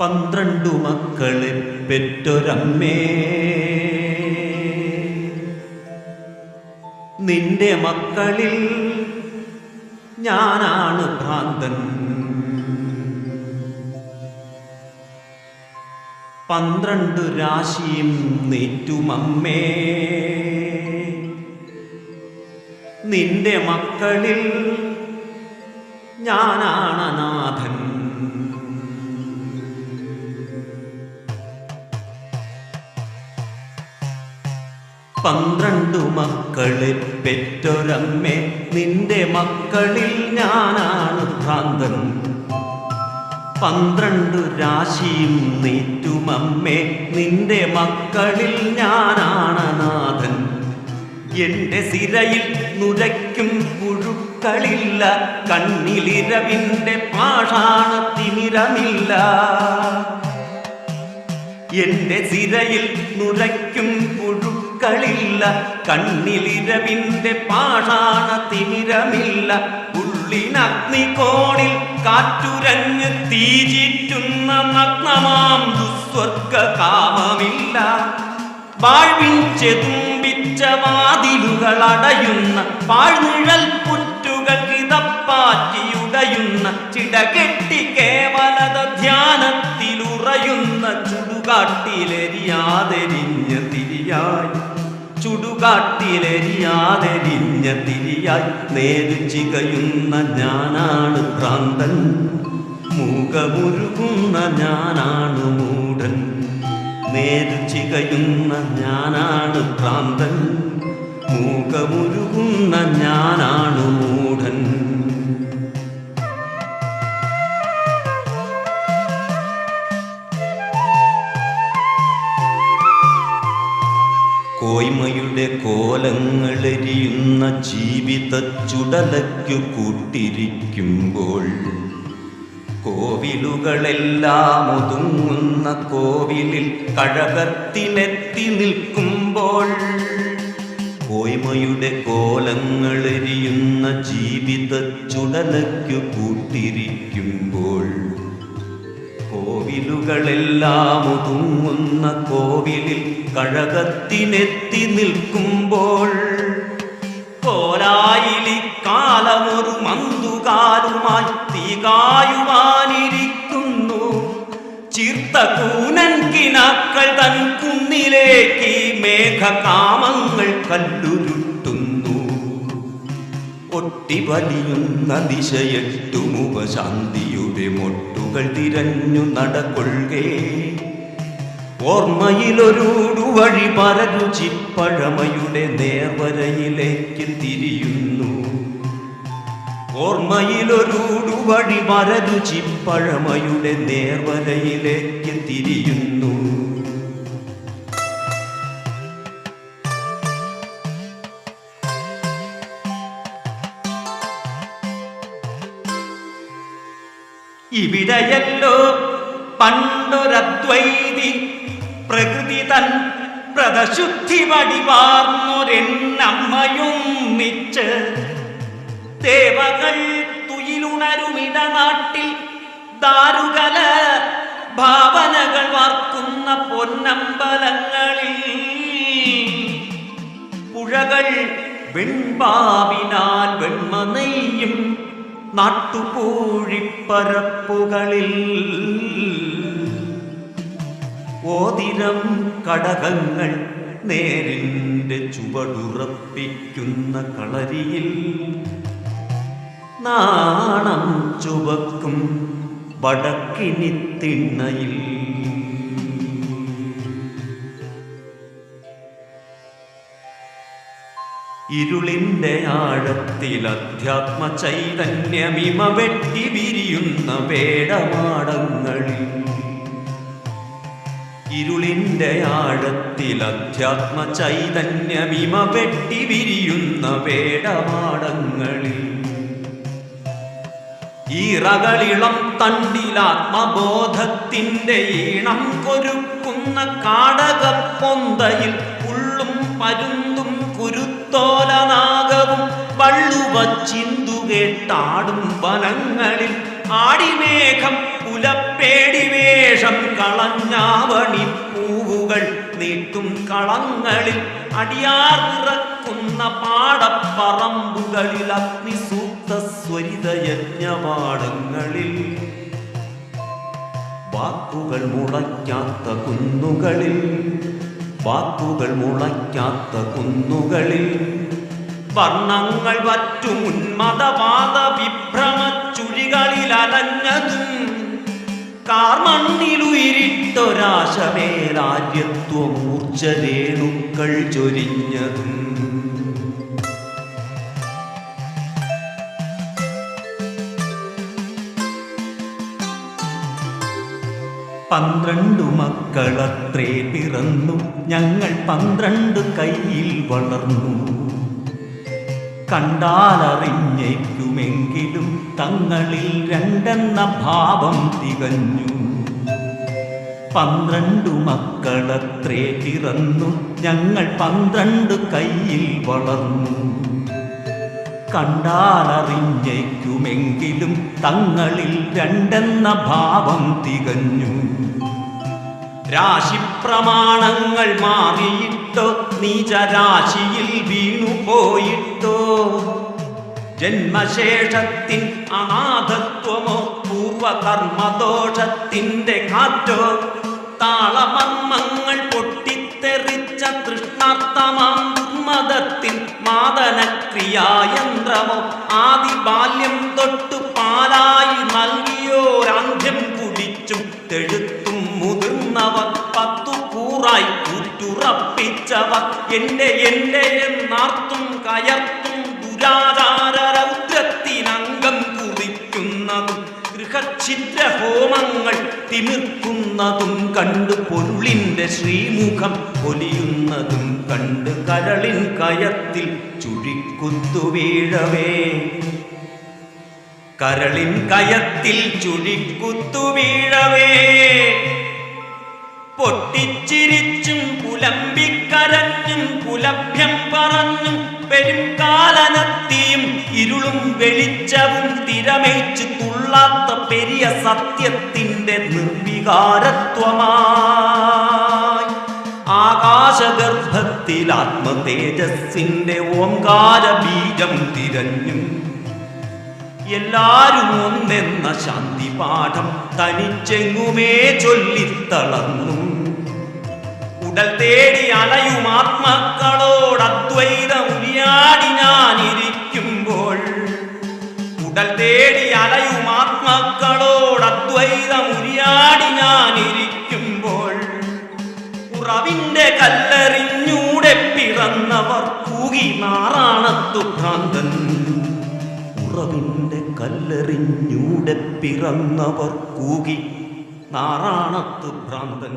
പന്ത്രണ്ടു മക്കളെ പെറ്റൊരമ്മേ. നിന്റെ മക്കളിൽ ഞാനാണ് ഭ്രാന്തൻ. പന്ത്രണ്ട് രാശിയും നെറ്റുമമ്മേ. നിന്റെ മക്കളിൽ ഞാനാണ് നാഥൻ പന്ത്രണ്ടു മക്കളെ പെറ്റൊരമ്മേ നിന്റെ മക്കളിൽ ഞാനാണ് ഭ്രാന്തൻ. പന്ത്രണ്ടു രാശിയും നീറ്റുമമ്മേ നിന്റെ മക്കളിൽ ഞാനാണ് നാഥൻ. എന്റെ സിരയിൽ നുരയ്ക്കും പുഴുക്കളില്ല കണ്ണിലിരവിന്റെ പാഷാണ തിമിരമില്ല എന്റെ സിരയിൽ നുരയ്ക്കും പുഴുക്കളില്ല കണ്ണിലിരവിന്റെ പാഷാണ തിമിരമില്ല ഉള്ളിനഗ്നികോണിൽ കാറ്റുരഞ്ഞ് തീചിറ്റുന്ന നഗ്നമാം ദുസ്വർഗ കാമമില്ല വാഴ്വിൻ ചെതുമ്പിച്ച വാതിലുകൾ അടയുന്ന പാഴ്നിഴൽ പുറ്റുകൾ കിതപ്പാറ്റിയുടയുന്ന ചിടകെട്ടി കേവലത ധ്യാനത്തിലുറയുന്ന ചുടുകാട്ടിലെരിയാതെരിഞ്ഞ തിരിയായി. ചുടുകാട്ടിലെരിയാതെരിഞ്ഞ തിരിയായി നേരു ചികയുന്ന ഞാനാണ് ഭ്രാന്തൻ. മൂകമുരുകുന്ന ഞാനാണ് മൂടൻ നേരു ചികയുന്ന ഞാനാണ് ഭ്രാന്തൻ. മൂകമുരുകുന്ന ഞാനാണ് മൂഢൻ. കോയ്മയുടെ കോലങ്ങളെരിയുന്ന ജീവിത ചുടലയ്ക്കു കൂട്ടിരിക്കുമ്പോൾ കോവിലുകളെല്ലാം ഒതുങ്ങുന്ന കോവിലിൽ കഴകത്തിനെത്തി നിൽക്കുമ്പോൾ കോയ്മയുടെ കോലങ്ങളെരിയുന്ന ജീവിത ചുടലയ്ക്കു കൂട്ടിരിക്കുമ്പോൾ കോവിലുകളെല്ലാം ഒതുങ്ങുന്ന കോവിലിൽ കഴകത്തിനെത്തി നിൽക്കുമ്പോൾ കോലായിലി കാലമൊരു മന്തുകാലുമായി തീകായുവാനിരിക്കുന്നു. ചീർത്ത കൂനൻ കിനാക്കൾ തൻ കുന്നിലേക്ക് മേഘകാമങ്ങൾ കല്ലുരുട്ടുന്നു. ഒട്ടിവലിയുന്ന ദിശയെട്ടുമുപശാന്തിയുടെ മൊട്ടുകൾ തിരഞ്ഞു നടക്കൊള്ളേ ഓർമ്മയിലൊരൂടു വഴി പരരുചിപ്പഴമയുടെ നേർവരയിലേക്ക് തിരിയുന്നു. ഓർമ്മയിലൊരൂടു വഴി പരരുചിപ്പഴമയുടെ നേർവരയിലേക്ക് തിരിയുന്നു. ഇവിടെയല്ലോ പണ്ടൊരദ്വൈതി പ്രകൃതി തൻ പ്രതശുദ്ധി വടിവാർന്നൊരെന്നമ്മയും നിച്ച് ദേവകൾ തുയിലുണരുമിട നാട്ടിൽ ദാരുകല ഭാവനകൾ വാർക്കുന്ന പൊന്നമ്പലങ്ങളിൽ. പുഴകൾ വെൺപാവിനാൽ വെണ്മ നാട്ടുപൂഴിപ്പരപ്പുകളിൽ ഓതിരം കടകങ്ങൾ നേരിന്റെ ചുവടുറപ്പിക്കുന്ന കളരിയിൽ നാണം ചുവക്കും വടക്കിനി തിണ്ണയിൽ ഇരുളിന്റെ ആഴത്തിൽ അധ്യാത്മ ചൈതന്യമിമ വെട്ടി വിരിയുന്ന വേടമാടങ്ങളിൽ ഇരുളിന്റെ ആഴത്തിൽ അധ്യാത്മ ചൈതന്യമിമ വെട്ടി വിരിയുന്ന വേടമാടങ്ങളിൽ ഈറകളിളം തണ്ടിലാത്മബോധത്തിന്റെ ഈണം കൊരുക്കുന്ന കാടകപ്പൊന്തയിൽ ഉള്ളും പരുന്തും കുരുത്തോലനാഗവും വള്ളുവച്ചിന്തു കേട്ടാടും വനങ്ങളിൽ. ആടിമേഘം പുല മുല്ലപ്പേടി വേഷം കളഞ്ഞാവണി പൂവുകൾ നീട്ടും കളങ്ങളിൽ. അടിയാർ നിറക്കുന്ന പാടപ്പറമ്പുകളിൽ അഗ്നിസൂക്ത സ്വരിതയജ്ഞപാടങ്ങളിൽ വാക്കുകൾ മുളയ്ക്കാത്ത കുന്നുകളിൽ വാക്കുകൾ മുളയ്ക്കാത്ത കുന്നുകളിൽ വർണങ്ങൾ വറ്റും ഉന്മതവാദ വിഭ്രമ ചുഴികളിൽ അലഞ്ഞതും കാർമണ്ണിലുയിരിട്ടൊരാശമേലാര്യത്വമൂർച്ച രേണുക്കൾ ചൊരിഞ്ഞതും. പന്ത്രണ്ടു മക്കളത്രേ പിറന്നു. ഞങ്ങൾ പന്ത്രണ്ട് കയ്യിൽ വളർന്നു. കണ്ടാലറിഞ്ഞേക്കുമെങ്കിലും തങ്ങളിൽ രണ്ടെന്ന ഭാവം തികഞ്ഞു. പന്ത്രണ്ടു മക്കളത്രേ പിറന്നു. ഞങ്ങൾ പന്ത്രണ്ട് കയ്യിൽ വളർന്നു. കണ്ടാലറിഞ്ഞേക്കുമെങ്കിലും തങ്ങളിൽ രണ്ടെന്ന ഭാവം തികഞ്ഞു. രാശിപ്രമാണങ്ങൾ മാറിയിട്ടോ നീചരാശിയിൽ വീണുപോയിട്ടോ ജന്മശേഷത്തിൻ അനാഥത്വമോ പൂർവകർമ്മദോഷത്തിന്റെ കാറ്റോ. താളമർമ്മങ്ങൾ പൊട്ടിത്തെറിച്ച തൃഷ്ണാർത്ഥമാം ദുർമതത്തിൻ മാദനക്രിയായന്ത്രമോ ആദി ബാല്യം തൊട്ടു പാലായി നൽകിയോരാന്ധ്യം കുടിച്ചും തെഴുത്തും മുതിർന്നവർ പത്തു കൂറായി കൂറ്റുറപ്പിച്ചവർ. എന്റെ എന്റെ എന്നാർത്തും കയർത്തും ദുരാചാര രൗദ്രത്തിനംഗം കുറിക്കുന്നതും ഗൃഹഛിദ്ര ഹോമങ്ങൾ തിമിർക്കുന്നതും കണ്ട് പൊരുളിന്റെ ശ്രീമുഖം പൊലിയുന്നതും കണ്ട് കരളിൻ കയത്തിൽ ചുഴിക്കുത്തു വീഴവേ. കരളിൻ കയത്തിൽ ചുഴിക്കുത്തു വീഴവേ. പൊട്ടിച്ചിരിച്ചും പുലമ്പിക്കരഞ്ഞും പുലഭ്യം പറഞ്ഞും പെരുംകാലനത്തിയും ഇരുളും വെളിച്ചവും തിരമേച്ചു തുള്ളാത്ത പെരിയ സത്യത്തിന്റെ നിർവികാരത്വമായി. ആകാശഗർഭത്തിൽ ആത്മതേജസ്സിന്റെ ഓംകാര ബീജം തിരഞ്ഞു. എല്ലാരും ഒന്നെന്ന ശാന്തി പാഠം തനിച്ചെങ്ങുമേ ചൊല്ലിത്തളർന്നു. ഉടൽ തേടി അലയും ആത്മാക്കളോട് ഉരിയാടി ഉടൽ തേടി അലയും ആത്മാക്കളോട് അദ്വൈതമുരിയാടി ഞാനിരിക്കുമ്പോൾ ഉറവിന്റെ കല്ലെറിഞ്ഞൂടെ പിറന്നവർ കൂകി നാറാണത്തു ഭ്രാന്തൻ ഉറവിന്റെ കല്ലെറിഞ്ഞൂടെ പിറന്നവർ കൂകി നാറാണത്തു ഭ്രാന്തൻ